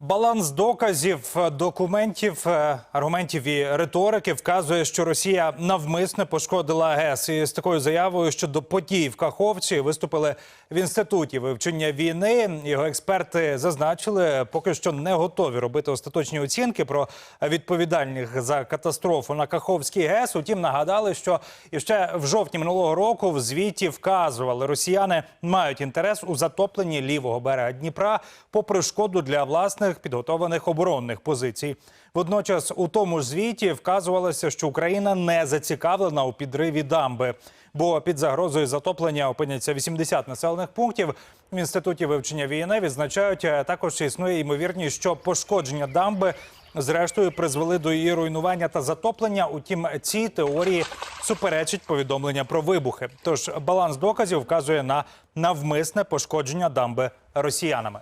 Баланс доказів, документів, е, аргументів і риторики вказує, що Росія навмисне пошкодила ГЕС. І з такою заявою щодо подій в Каховці виступили в інституті вивчення війни. Його експерти зазначили, поки що не готові робити остаточні оцінки про відповідальних за катастрофу на Каховській ГЕС. Утім, нагадали, що і ще в жовтні минулого року в звіті вказували, росіяни мають інтерес у затопленні лівого берега Дніпра, попри шкоду для власних підготовлених оборонних позицій. Водночас у тому ж звіті вказувалося, що Україна не зацікавлена у підриві дамби, бо під загрозою затоплення опиняться 80 населених пунктів. В інституті вивчення війни відзначають е, також існує ймовірність, що пошкодження дамби зрештою призвели до її руйнування та затоплення. Утім, ці теорії суперечать повідомлення про вибухи. Тож баланс доказів вказує на навмисне пошкодження дамби росіянами.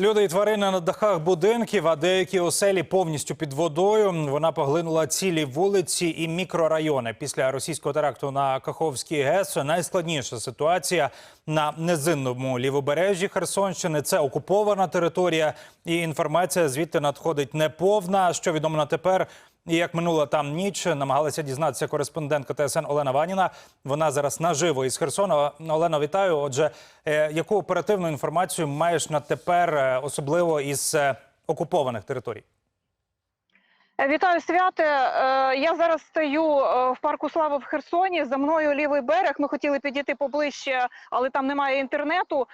Люди і тварини на дахах будинків, а деякі оселі повністю під водою. Вона поглинула цілі вулиці і мікрорайони. Після російського теракту на Каховській ГЕС найскладніша ситуація на низинному лівобережжі Херсонщини. Це окупована територія, і інформація звідти надходить неповна. Що відомо на тепер, і як минула там ніч, намагалася дізнатися кореспондентка ТСН Олена Ваніна. Вона зараз наживо із Херсона. Олена, вітаю. Отже, е, яку оперативну інформацію маєш на тепер, е, особливо із е, окупованих територій? Вітаю святе. Я зараз стою в парку Слава в Херсоні. За мною лівий берег. Ми хотіли підійти поближче, але там немає інтернету.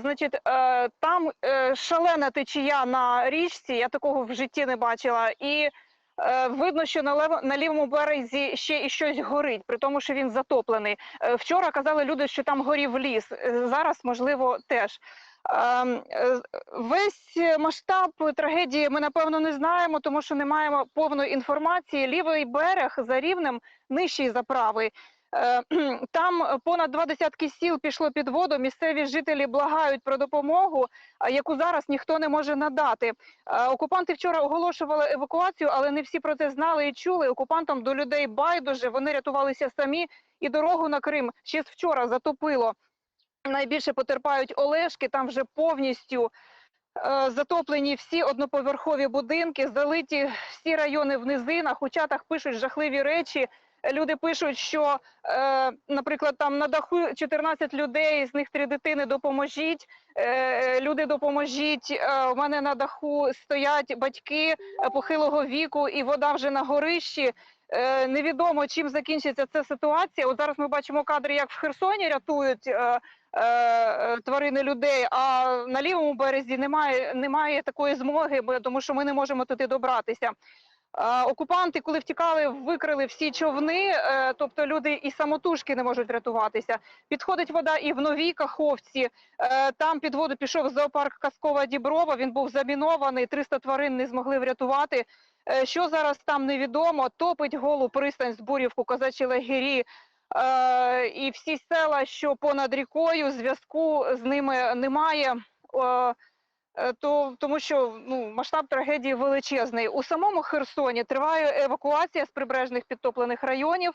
Значить, там шалена течія на річці. Я такого в житті не бачила. І видно, що на лево- на лівому березі ще і щось горить, при тому, що він затоплений. Е, Вчора казали люди, що там горів ліс. Е, Зараз, можливо, теж. Ем, е, Весь масштаб трагедії ми напевно не знаємо, тому що не маємо повної інформації. Лівий берег за рівнем нижчий за правий. Е, Там понад два десятки сіл пішло під воду. Місцеві жителі благають про допомогу, яку зараз ніхто не може надати. Е, Окупанти вчора оголошували евакуацію, але не всі про це знали і чули. Окупантам до людей байдуже. Вони рятувалися самі, і дорогу на Крим ще з вчора затопило. Найбільше потерпають Олешки, там вже повністю е, затоплені всі одноповерхові будинки, залиті всі райони в низинах. У чатах пишуть жахливі речі. Люди пишуть, що, е, наприклад, там на даху 14 людей, з них три дитини. Допоможіть. Е, люди, допоможіть. Е, у мене на даху стоять батьки е, похилого віку, і вода вже на горищі. Е, невідомо, чим закінчиться ця ситуація. От зараз ми бачимо кадри, як в Херсоні рятують. Е, е, тварини людей, а на лівому березі немає, немає такої змоги, тому що ми не можемо туди добратися. Е, Окупанти, коли втікали, викрили всі човни, е, тобто люди і самотужки не можуть рятуватися. Підходить вода і в новій Каховці. Е, Там під воду пішов зоопарк Казкова Діброва. Він був замінований, 300 тварин не змогли врятувати. Що зараз там невідомо. Топить голу пристань Збурівку, козачі лагері. І всі села, що понад рікою, зв'язку з ними немає. Е, то тому, що ну масштаб трагедії величезний. У самому Херсоні триває евакуація з прибережних підтоплених районів.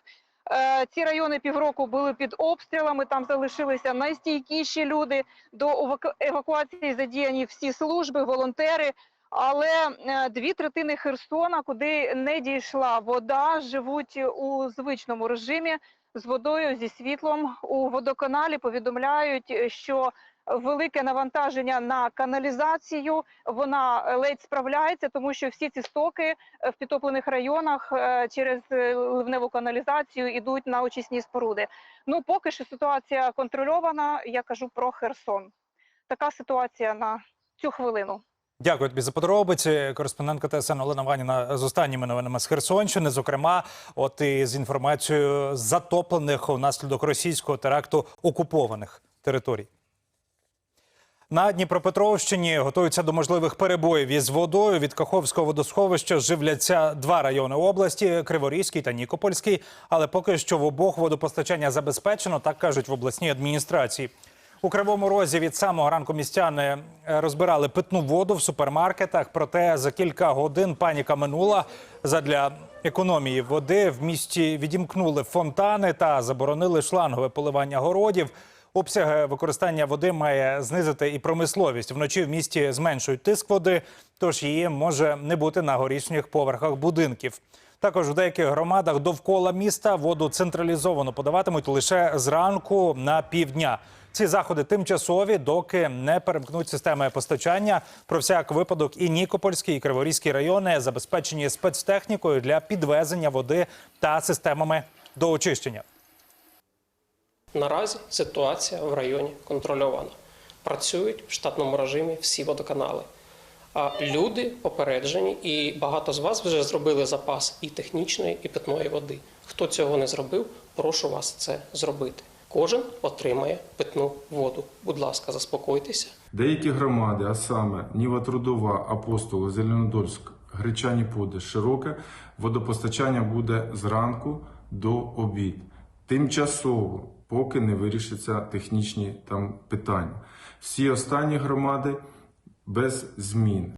Е, Ці райони півроку були під обстрілами. Там залишилися найстійкіші люди. До еваку- евакуації задіяні всі служби, волонтери. Але е, дві третини Херсона, куди не дійшла вода, живуть у звичному режимі з водою, зі світлом. У водоканалі повідомляють, що велике навантаження на каналізацію. Вона е, ледь справляється, тому що всі ці стоки е, в підтоплених районах е, через ливневу каналізацію йдуть на очисні споруди. Ну поки що ситуація контрольована. Я кажу про Херсон. Така ситуація на цю хвилину. Дякую тобі за подробиці. Кореспондентка ТСН Олена Ваніна з останніми новинами з Херсонщини. Зокрема, от і з інформацією затоплених внаслідок російського теракту окупованих територій. На Дніпропетровщині готуються до можливих перебоїв із водою. Від Каховського водосховища живляться два райони області Криворізький та Нікопольський. Але поки що в обох водопостачання забезпечено, так кажуть в обласній адміністрації. У Кривому Розі від самого ранку містяни е, розбирали питну воду в супермаркетах. Проте за кілька годин паніка минула. Задля економії води в місті відімкнули фонтани та заборонили шлангове поливання городів. Обсяги використання води має знизити і промисловість. Вночі в місті зменшують тиск води, тож її може не бути на горішніх поверхах будинків. Також в деяких громадах довкола міста воду централізовано подаватимуть лише зранку на півдня. Ці заходи тимчасові, доки не перемкнуть системи постачання. Про всяк випадок і Нікопольський, і Криворізький райони забезпечені спецтехнікою для підвезення води та системами до очищення. Наразі ситуація в районі контрольована. Працюють в штатному режимі всі водоканали. А люди попереджені, і багато з вас вже зробили запас і технічної, і питної води. Хто цього не зробив, прошу вас це зробити. Кожен отримає питну воду. Будь ласка, заспокойтеся. Деякі громади, а саме Ніва Трудова, Апостол, Зеленодольськ, Гречані Поди, Широке, водопостачання буде зранку до обід. Тимчасово, поки не вирішаться технічні там питання. Всі останні громади без змін.